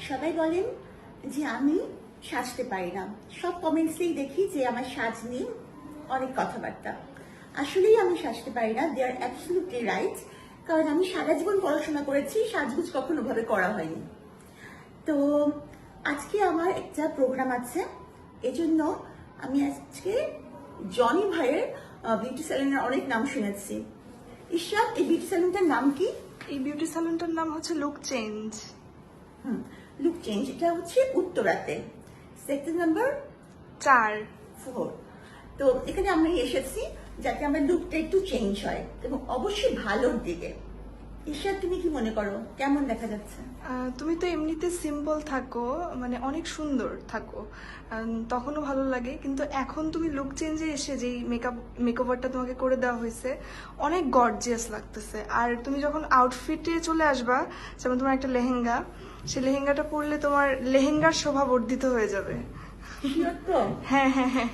সবাই বলেন যে আমি সাজতে পারি না। সব কমেন্টসেই দেখি যে আমার সাজ নিয়ে অনেক কথাবার্তা। আসলেই আমি সাজতে পারি না। দে আর অ্যাবসলিউটলি রাইট কারণ আমি সারা জীবন পড়াশোনা করেছি সাজগুজ কখনো ভাবে করা হয়নি। তো আজকে আমার একটা প্রোগ্রাম আছে। এজন্য আমি আজকে জনি ভাইয়ের বিউটি স্যালুনের অনেক নাম শুনেছি। ঈশ্বর এই বিউটি স্যালুনটার নাম কি? এই বিউটি স্যালুনটার নাম হচ্ছে লুক চেঞ্জ হুম। লুক চেঞ্জ এটা হচ্ছে উত্তরাতে সেক্টর নাম্বার চার ফোর তো এখানে আমরা এসেছি যাতে আমার লুকটা একটু চেঞ্জ হয় এবং অবশ্যই ভালোর দিকে ঈশ্বর তুমি কি মনে করো? কেমন দেখা যাচ্ছে? তুমি তো এমনিতে সিম্পল থাকো মানে অনেক সুন্দর থাকো। তখনও ভালো লাগে কিন্তু এখন তুমি লুক চেঞ্জে এসে যেই মেকআপ মেকওভারটা তোমাকে করে দেওয়া হয়েছে অনেক গর্জিয়াস লাগতেছে। আর তুমি যখন আউটফিটে চলে আসবা যেমন তোমার একটা লেহেঙ্গা সেই লেহেঙ্গাটা পরলে তোমার লেহেঙ্গার শোভা বর্ধিত হয়ে যাবে। হ্যাঁ হ্যাঁ হ্যাঁ।